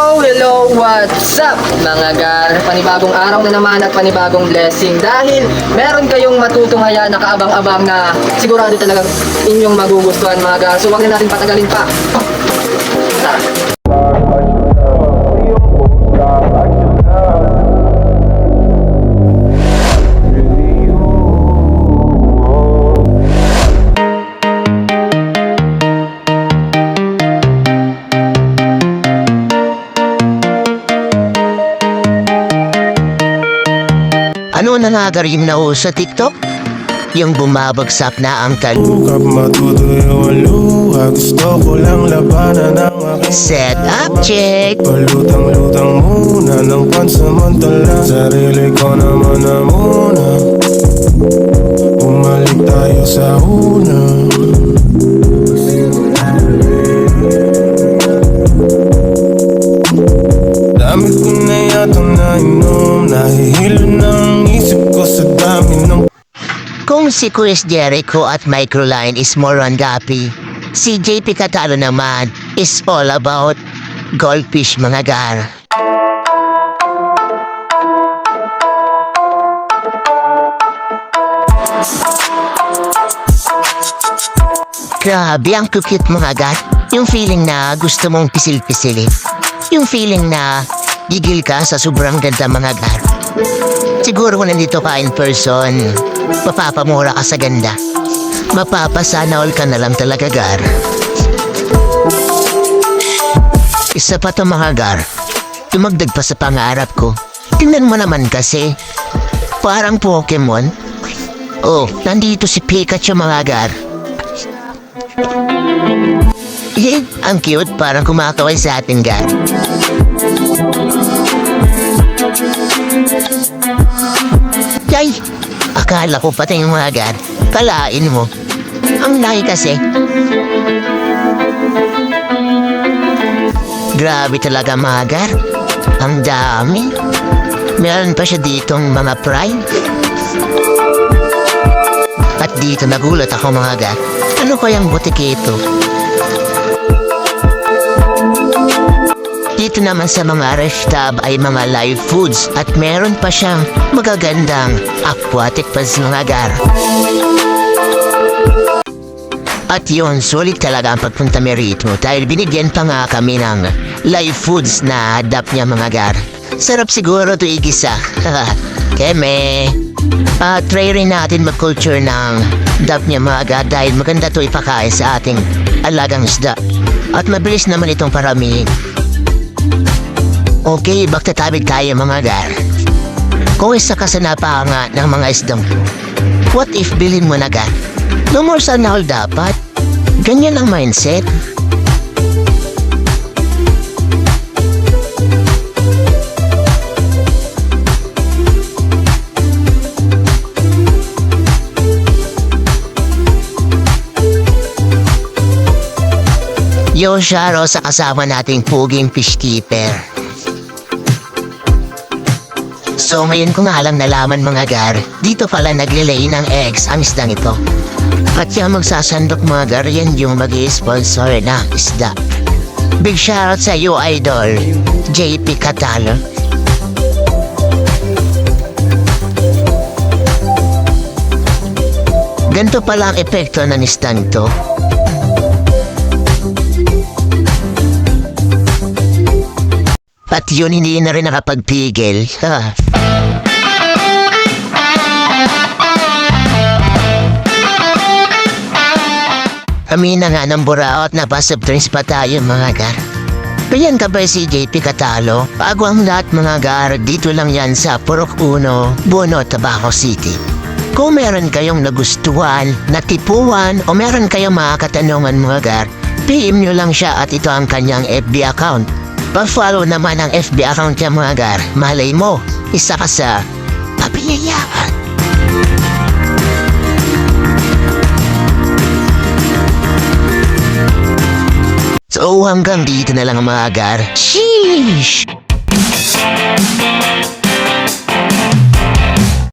What's up mga gar? Panibagong araw na naman at panibagong blessing dahil meron kayong matutunghayan na kaabang-abang na sigurado talagang inyong magugustuhan mga gar. So wag na natin patagalin pa. Ano na nga rin na sa TikTok? Yung bumabagsak na ang tal... Kap matutuyo ang luha. Gusto ko lang labanan ang aking Set up check! Palutang-lutang muna ng pansamantala. Sarili ko naman na muna. Bumalik tayo sa una. Dami ko na yata nainom Nahihilo ng si Chris Jericho at Microline is more on gapi, si JP Catalo naman is all about goldfish mga gar. Grabe ang cute mga gar. Yung feeling na gusto mong pisil-pisilin. Yung feeling na gigil ka sa sobrang ganda mga gar. Siguro kung nandito ka in person, mapapamura ka sa ganda. Mapapasana all ka na lang talaga, Gar. Isa pa to mga Gar. Tumagdag pa sa pangarap ko. Tingnan mo naman kasi. Parang Pokemon. Oh, nandito si Pikachu mga Gar. Eh, ang cute. Parang kumakaway sa atin, Gar. Yay! Akala ko pati yung mga gar. Kalain mo. Ang laki kasi. Grabe talaga mga gar. Ang dami. Meron pa siya ditong mga prime. At dito nagulat ako mga gar. Ano kayang butike ito? Dito naman sa mga ref ay mga live foods at meron pa siyang magagandang aquatic foods mga gar. At yun, sulit talaga ang pagpunta mi rito dahil binigyan pa nga kami ng live foods na adapt niya mga gar. Sarap siguro to igisa. Keme. Ah, try rin natin mag-culture ng dap niya mga gar dahil maganda to ipakain sa ating alagang isda. At mabilis naman itong paramihin. Okay, baktatabig tayo mga gar. Kung isa ka sa napahanga ng mga isdang what if bilhin mo na gar? No more sana all dapat. Ganyan ang mindset. Yo, Sharo, sa kasama nating puging fish keeper. So ngayon ko nga alam nalaman mga gar, dito pala naglilay ng eggs ang isdang ito. At yung magsasandok mga gar, yan yung mag sponsor ng isda. Big shoutout sa iyo, idol, JP Catalo. Ganito pala ang epekto ng isdang ito. At yun hindi na rin nakapagpigil. Ah. Kami na nga ng buraot na of drinks pa tayo mga gar. Ganyan ka ba si JP Catalo? Bago ang lahat mga gar, dito lang yan sa Purok Uno, Bono, Tabaco City. Kung meron kayong nagustuhan, natipuan, o meron kayong mga katanungan mga gar, PM nyo lang siya at ito ang kanyang FB account. Pa-follow naman ang FB account niya mga gar. Malay mo, isa ka sa papiyayakan. So hanggang dito na lang mga gar. Sheesh!